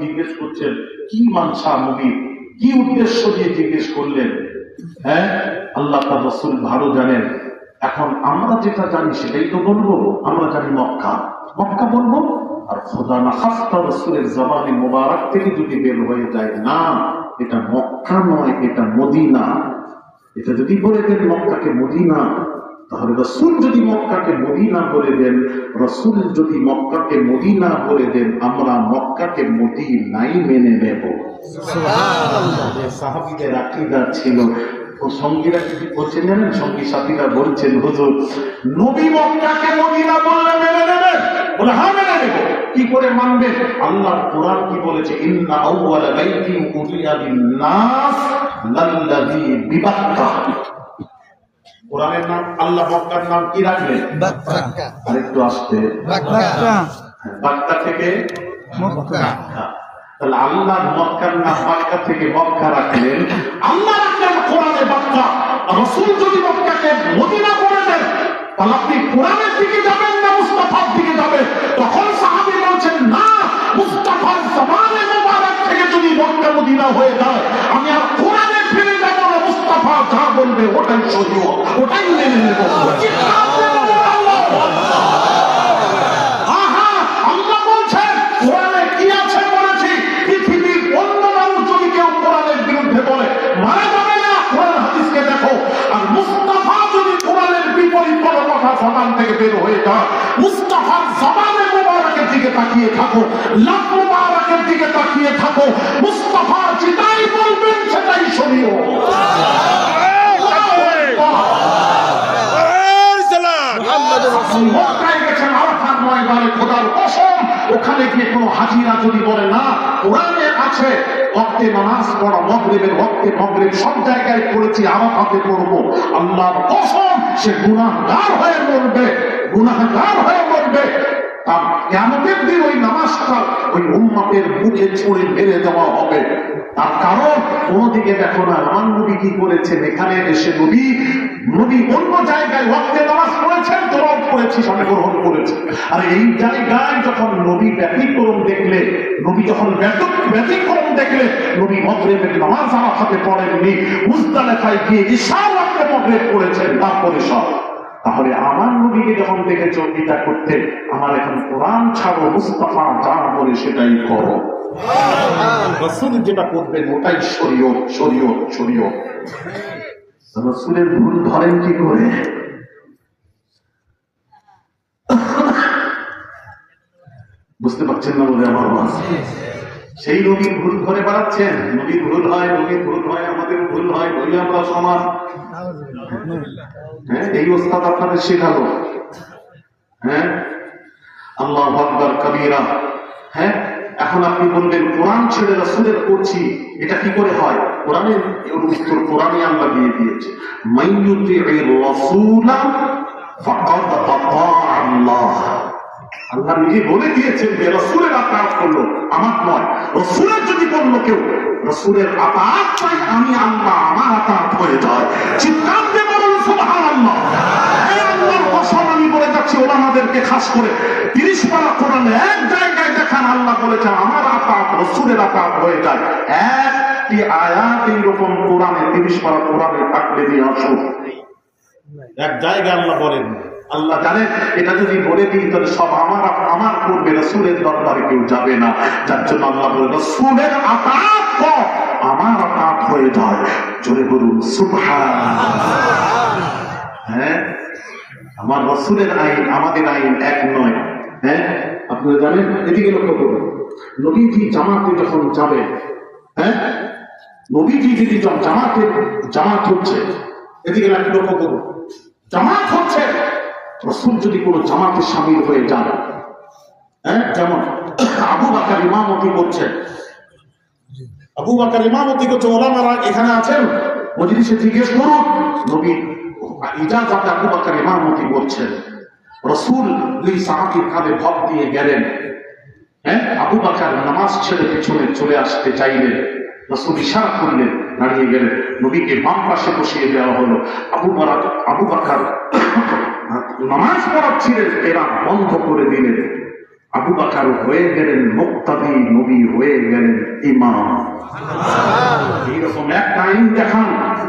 জিজ্ঞেস করছেন, কি মানসা নবী? কি উদ্দেশ্য দিয়ে জিজ্ঞেস করলেন? হ্যাঁ আল্লাহ রসুল ভালো জানেন। এখন আমরা যেটা জানি সেটাই তো বলব। আমরা জানি মক্কা। মক্কা বলব? আর খোদা না খাস্তা রসুলের জবানি মোবারক থেকে যদি বের হয়ে যায়, না, এটা মক্কা নয়, এটা মদিনা। এটা যদি বলে দেন মক্কাকে মদিনা রসুল যদি মক্কাকে মদিনা বলে দেন রসুল যদি মক্কাকে মদিনা বলে দেন আমরা মক্কাকে মদিনাই মেনে নেব। সাহাবিদের আকিদা ছিল ও সঙ্গীরা কি বলছেন জানেন সঙ্গী সাথীরা বলছেন হুজুর নবী মক্কাকে মদিনা বললে মেনে নেবেন বলে হ্যাঁ মেনে নেব। কি করে মানবেন আল্লাহ কোরআন কি বলেছে? ইন্না আউওয়ালা বাইতিন উদিয়া লিন-নাস লাল্লাযী বিবাক্কা। কোরআনের নাম আল্লাহ বক্কার নাম কি রাখবে? বাক্কা। আরেকটু আসতে। বাক্কা। বাক্কা। থেকে? তাহলে আল্লাহ মক্কার নাম বাক্কা থেকে মক্কা রাখলেন। আল্লাহ রাখলেন কোরআনে বাক্কা। রসুল যদি মক্কাকে মদিনা করে দেন তাহলে আপনি কোরআনের দিকে যাবেন। যদি কোরআনের বিপরীত কোনো কথা জবান থেকে বের হয়ে যায়, মুস্তাফার জবানে মোবারকের দিকে তাকিয়ে থাকো, লাভ মোবারকের দিকে তাকিয়ে থাকো, মুস্তাফা যেটাই বলবেন সেটাই শোনিও। গিয়ে কোনো হাজিরা যদি বলে, না, কোরআনে আছে। ওয়াক্তে নামাজ পড়া, মগরেবের ওয়াক্তে মগরেব, সব জায়গায় পড়েছি, আমার হাতে পড়ব। আল্লাহর কসম, সে গুণাহার হয়ে মরবে গুণাহার হয়ে মরবে। কেমতের দিন ওই নামাজটা ওই ছুঁড়ে মেরে দেওয়া হবে। তার কারণ কোনদিকে দেখো না নবী কি করেছেন? এখানে এসে নবী নবী অন্য জায়গায় ওয়াক্তে নামাজ পড়েছেন গ্রহণ করেছি। আর এই জায়গায় যখন নবী ব্যতিক্রম দেখলে, নবী যখন ব্যত- ব্যতিক্রম দেখলে, নবী মগরেবের নামাজ আমার হাতে পড়েননি মুস্তালেফায় গিয়ে ঈশা ওয়াক্তে মগরেব করেছেন, তারপরে সব তাহলে আমার নবীকে যখন দেখে চর্বিতা করতে আমার এখন কোরআন ছাড়ো, মুস্তাফা যা বলে সেটাই করো। যেটা করবেন, ওটাই শরীয় শরীয় শরীয় রসুলের ভুল ধরেন কি করে? বুঝতে পারছেন না বলে আমার সেই নবীর ভুল ধরে বেড়াচ্ছেন। নবীর ভুল হয় নবীর ভুল হয়, আমাদের ভুল হয় বলি আমরা সমান। হ্যাঁ এই ওস্তাদ আপনাদের শেখালো হ্যাঁ আল্লাহ আকবর কবিরা। হ্যাঁ এখন আপনি বলবেন, কোরআন ছেড়ে রসুলের করছি এটা কি করে হয়? কোরআনের উত্তর কোরআনে আল্লাহ দিয়ে দিয়েছে। মাইয়ুতি রসুলা ফাকাদ আল্লাহ। আল্লাহ নিজে বলে দিয়েছেন যে, রসুলের আতাত করল, আমার নয়। রসুলের যদি বলল কেউ, রসুলের আপাত চাই আমি আল্লাহ, আমার আতাত হয়ে যায়। চিৎকার দিয়ে বলুন সুবহানাল্লাহ এই আল্লাহর কসম আমি বলে যাচ্ছি ওলামাদেরকে খাস করে। তিরিশ পারা কোরআনে এক জায়গায় দেখান আল্লাহ বলেছেন আমার আতাত রসুলের আতাত হয়ে যায়। একটি আয়াত এইরকম কোরআনে তিরিশ পারা কোরআনে থাকলে দিয়ে আসুন। এক জায়গায় আল্লাহ বলেন আল্লাহ জানেন এটা যদি বলে দিই তাহলে সব আমার আমার করবে রসুলের দরবারে কেউ যাবে না। যার জন্য আল্লাহ বলে রসুলের কর, আমার আতাত হয়ে যায়। জোরে বলুন সুবহান। হ্যাঁ? আমার রসুলের আইন, আমাদের আইন এক নয়। হ্যাঁ? আপনারা জানেন? এদিকে লক্ষ্য করুন। নবীজি জামাতে যখন যাবেন হ্যাঁ? নবীজি যদি জামাতে, জামাত হচ্ছে, এদিকে লক্ষ্য করুন। জামাত হচ্ছে, রসুল যদি কোনো জামাতে সামিল হয়ে যান হ্যাঁ? যেমন আবু বাকার ইমামতি করছে। আবু বাকার ইমামতি করছে, ওলামারা এখানে আছেন? মজলিসে জিজ্ঞেস করুন, নবী আবু ইমামতি রসুল ভব দিয়ে গেলেন। হ্যাঁ আবু নামাজ চলে আসতে চাইলেন। রসুল দাঁড়িয়ে গেলেন। নবীকে বাম পাশে বসিয়ে দেওয়া আবু আবু বাকার নামাজ এরা বন্ধ করে দিলেন। আবু বাকার হয়ে গেলেন নবী হয়ে গেলেন ইমাম। এইরকম একটা আইন